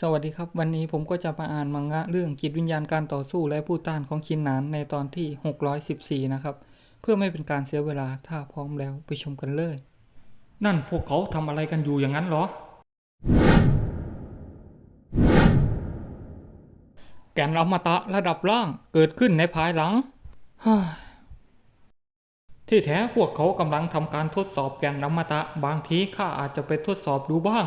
สวัสดีครับ วันนี้ผมก็จะมาอ่านมังงะเรื่องจิตวิญญาณการต่อสู้และผู้ต้านของชินนานในตอนที่ 614 นะครับ เพื่อไม่เป็นการเสียเวลาถ้าพร้อมแล้วไปชมกันเลย นั่นพวกเขาทำอะไรกันอยู่อย่างนั้นเหรอ แกนอมตะระดับล่างเกิดขึ้นในภายหลัง ที่แท้พวกเขากำลังทำการทดสอบแกนอมตะ บางทีข้าอาจจะไปทดสอบดูบ้าง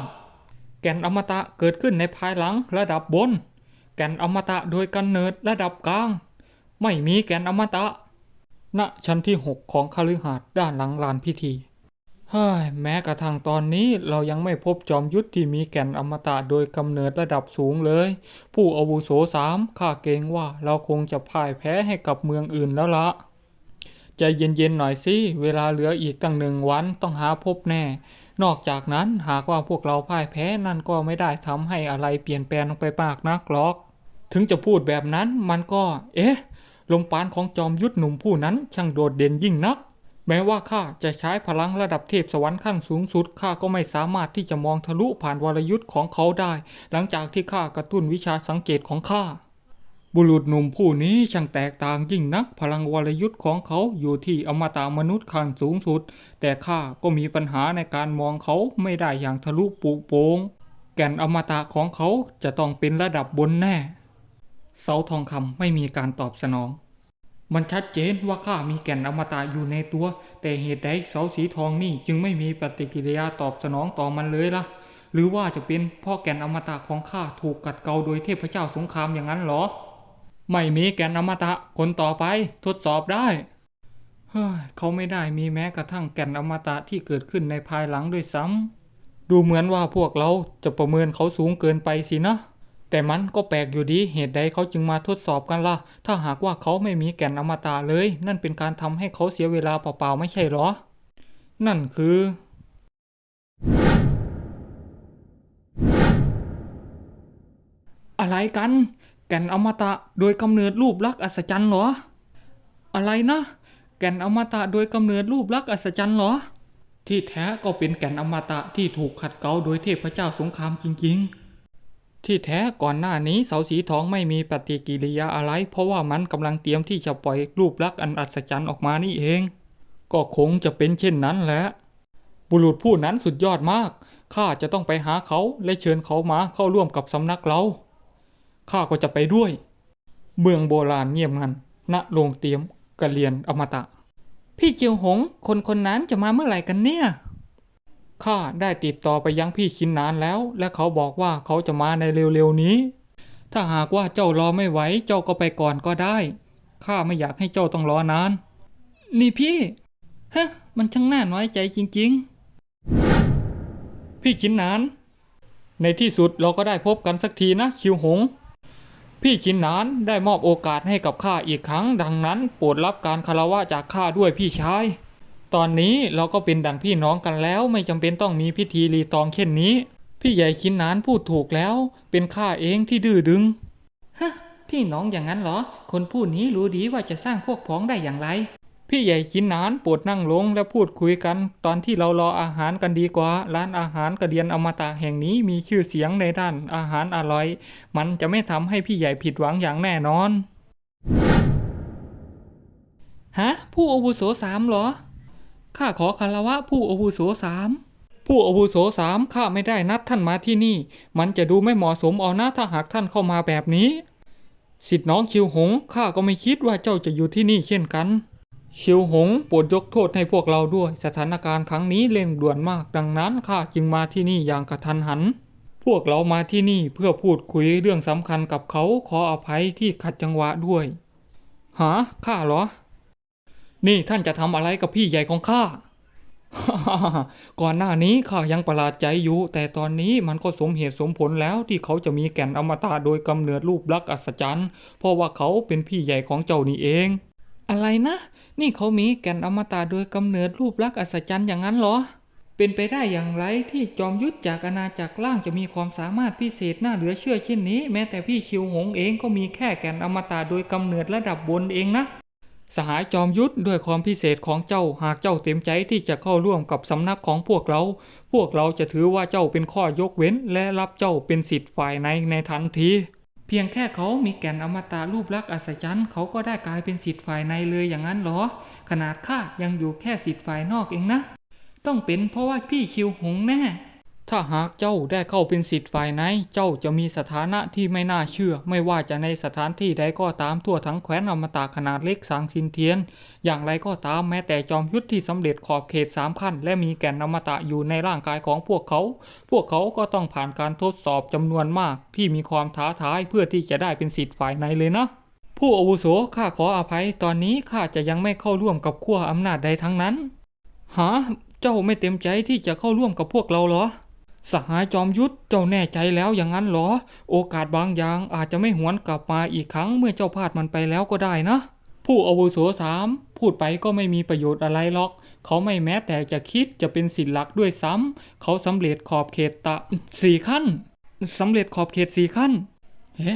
แก่นอมตะเกิดขึ้นในภายหลังระดับบน แก่นอมตะโดยกำเนิดระดับกลาง ไม่มีแก่นอมตะ ณชั้นที่ 6 ของคฤหาสน์ด้านหลังลานพิธีเฮ้ยแม้กระทั่งตอนนี้เรายังไม่พบจอมยุทธที่มีแก่นอมตะโดยกำเนิดระดับสูงเลย ผู้อาวุโสสามข้าเกรงว่าเราคงจะพ่ายแพ้ให้กับเมืองอื่นแล้วละใจเย็นๆหน่อยสิ เวลาเหลืออีกตั้งหนึ่งวันต้องหาพบแน่ นอกจากนั้นหากว่าพวกเราพ่ายแพ้นั่นก็ไม่ได้ทำให้อะไรเปลี่ยนแปลงไปมากนักหรอก ถึงจะพูดแบบนั้นมันก็ เอ๊ะ ลมปานของจอมยุทธหนุ่มผู้นั้นช่างโดดเด่นยิ่งนัก แม้ว่าข้าจะใช้พลังระดับเทพสวรรค์ขั้นสูงสุดข้าก็ไม่สามารถที่จะมองทะลุผ่านวรยุทธ์ของเขาได้ หลังจากที่ข้ากระตุ้นวิชาสังเกตของข้า บุรุษหนุ่มผู้นี้ช่างแตกต่างยิ่งนัก พลังวรยุทธ์ของเขาอยู่ที่อมตะมนุษย์ขั้นสูงสุด แต่ข้าก็มีปัญหาในการมองเขาไม่ได้อย่างทะลุปุโปงแก่นอมตะของเขาจะต้องเป็นระดับบนแน่ เสาทองคำไม่มีการตอบสนอง มันชัดเจนว่าข้ามีแก่นอมตะอยู่ในตัว แต่เหตุใดเสาสีทองนี่จึงไม่มีปฏิกิริยาตอบสนองต่อมันเลยล่ะ หรือว่าจะเป็นเพ่อแก่นอมตะของข้าถูกกัดเกาโดยเทพเจ้าสงครามอย่างนั้นหรอ ไม่มีแก่นอมตะคนต่อไปทดสอบได้ เฮ้ยเขาไม่ได้มีแม้กระทั่งแก่นอมตะที่เกิดขึ้นในภายหลังด้วยซ้ำดูเหมือนว่าพวกเราจะประเมินเขาสูงเกินไปสินะ แต่มันก็แปลกอยู่ดีเหตุใดเขาจึงมาทดสอบกันล่ะ ถ้าหากว่าเขาไม่มีแก่นอมตะเลย นั่นเป็นการทำให้เขาเสียเวลาเปล่าๆไม่ใช่หรอ นั่นคืออะไรกัน แก่นอมตะโดยกำเนิดรูปลักษณ์อัศจรรย์เหรอ อะไรนะ แก่นอมตะโดยกำเนิดรูปลักษณ์อัศจรรย์เหรอ ที่แท้ก็เป็นแก่นอมตะที่ถูกขัดเกลาโดยเทพเจ้าสงครามจริง ๆ ที่แท้ก่อนหน้านี้เสาสีทองไม่มีปฏิกิริยาอะไร เพราะว่ามันกำลังเตรียมที่จะปล่อยรูปลักษณ์อันอัศจรรย์ออกมานี่เอง ก็คงจะเป็นเช่นนั้นแหละบุรุษผู้นั้นสุดยอดมากข้าจะต้องไปหาเขาและเชิญเขามาเข้าร่วมกับสำนักเรา ข้าก็จะไปด้วย เมืองโบราณเงียบงัน ณ โรงเตียมกะเรียนอมตะ พี่เจียวหง คนคนนั้นจะมาเมื่อไหร่กันเนี่ย ข้าได้ติดต่อไปยังพี่ชินนานแล้ว และเขาบอกว่าเขาจะมาในเร็วๆนี้ ถ้าหากว่าเจ้ารอไม่ไหว เจ้าก็ไปก่อนก็ได้ ข้าไม่อยากให้เจ้าต้องรอนาน นี่พี่ฮะมันช่างน่าน้อยใจจริง ๆ พี่ชินนาน ในที่สุดเราก็ได้พบกันสักทีนะคิวหง พี่ชินนานได้มอบโอกาสให้กับข้าอีกครั้ง ดังนั้นโปรดรับการคารวะจากข้าด้วยพี่ชาย ตอนนี้เราก็เป็นดังพี่น้องกันแล้วไม่จำเป็นต้องมีพิธีรีตองเช่นนี้ พี่ใหญ่ชินนานพูดถูกแล้ว เป็นข้าเองที่ดื้อดึงฮะพี่น้องอย่างนั้นเหรอ คนผู้นี้รู้ดีว่าจะสร้างพวกพ้องได้อย่างไร พี่ใหญ่ชินนานปรดนั่งลงและพูดคุยกัน ตอนที่เรารออาหารกันดีกว่า ร้านอาหารกระเดียนอมตะแห่งนี้มีชื่อเสียงในด้านอาหารอร่อย มันจะไม่ทำให้พี่ใหญ่ผิดหวังอย่างแน่นอน ฮะ ผู้อาวุโสสามเหรอ ข้าขอคารวะผู้อาวุโสสามผู้อาวุโสสามข้าไม่ได้นัดท่านมาที่นี่ มันจะดูไม่เหมาะสมเอาหนะถ้าหากท่านเข้ามาแบบนี้ สิทธิ์น้องชิวหงข้าก็ไม่คิดว่าเจ้าจะอยู่ที่นี่เช่นกัน ชิวหงโปรดยกโทษให้พวกเราด้วย สถานการณ์ครั้งนี้เร่งด่วนมาก ดังนั้นข้าจึงมาที่นี่อย่างกระทันหัน พวกเรามาที่นี่เพื่อพูดคุยเรื่องสำคัญกับเขาขออภัยที่ขัดจังหวะด้วย หาข้าเหรอ นี่ท่านจะทำอะไรกับพี่ใหญ่ของข้า ก่อนหน้านี้ข้ายังประหลาดใจอยู่ แต่ตอนนี้มันก็สมเหตุสมผลแล้วที่เขาจะมีแก่นอมตะโดยกำเนิดรูปลักษณ์อัศจรรย์ เพราะว่าเขาเป็นพี่ใหญ่ของเจ้านี่เอง อะไรนะ นี่เขามีแก่นอมตะโดยกำเนิดรูปลักษณ์อัศจรรย์อย่างนั้นเหรอ เป็นไปได้อย่างไรที่จอมยุทธจากอาณาจักรล่างจะมีความสามารถพิเศษน่าเหลือเชื่อเช่นนี้ แม้แต่พี่ชิวหงเองก็มีแค่แก่นอมตะโดยกำเนิดระดับบนเองนะ สหายจอมยุทธด้วยความพิเศษของเจ้าหากเจ้าเต็มใจที่จะเข้าร่วมกับสำนักของพวกเรา พวกเราจะถือว่าเจ้าเป็นข้อยกเว้น และรับเจ้าเป็นสิทธิ์ฝ่ายในในทันที เพียงแค่เขามีแก่นอมตะรูปลักษณ์อัศจรรย์เขาก็ได้กลายเป็นสิทธิ์ฝ่ายในเลยอย่างนั้นเหรอ ขนาดข้ายังอยู่แค่สิทธิ์ฝ่ายนอกเองนะ ต้องเป็นเพราะว่าพี่คิวหงแน่ ถ้าหากเจ้าได้เข้าเป็นสิทธิ์ฝ่ายในเจ้าจะมีสถานะที่ไม่น่าเชื่อ ไม่ว่าจะในสถานที่ใดก็ตามทั่วทั้งแคว้นอมตะขนาดเล็กสางสินเทียน อย่างไรก็ตามแม้แต่จอมยุทธที่สำเร็จขอบเขตสามขั้น และมีแก่นอมตะอยู่ในร่างกายของพวกเขา พวกเขาก็ต้องผ่านการทดสอบจำนวนมากที่มีความท้าทายเพื่อที่จะได้เป็นสิทธิ์ฝ่ายในเลยนะผู้อาวุโสข้าขออภัยตอนนี้ข้าจะยังไม่เข้าร่วมกับขั้วอำนาจใดทั้งนั้น หา เจ้าไม่เต็มใจที่จะเข้าร่วมกับพวกเราเหรอ สหายจอมยุทธเจ้าแน่ใจแล้วอย่างนั้นเหรอ โอกาสบางอย่างอาจจะไม่หวนกลับมาอีกครั้งเมื่อเจ้าพลาดมันไปแล้วก็ได้นะ ผู้อาวุโสสามพูดไปก็ไม่มีประโยชน์อะไรหรอก เขาไม่แม้แต่จะคิดจะเป็นสิทธิหลักด้วยซ้ำเขาสำเร็จขอบเขตตะสี่ขั้นสำเร็จขอบเขตสี่ขั้นเฮ้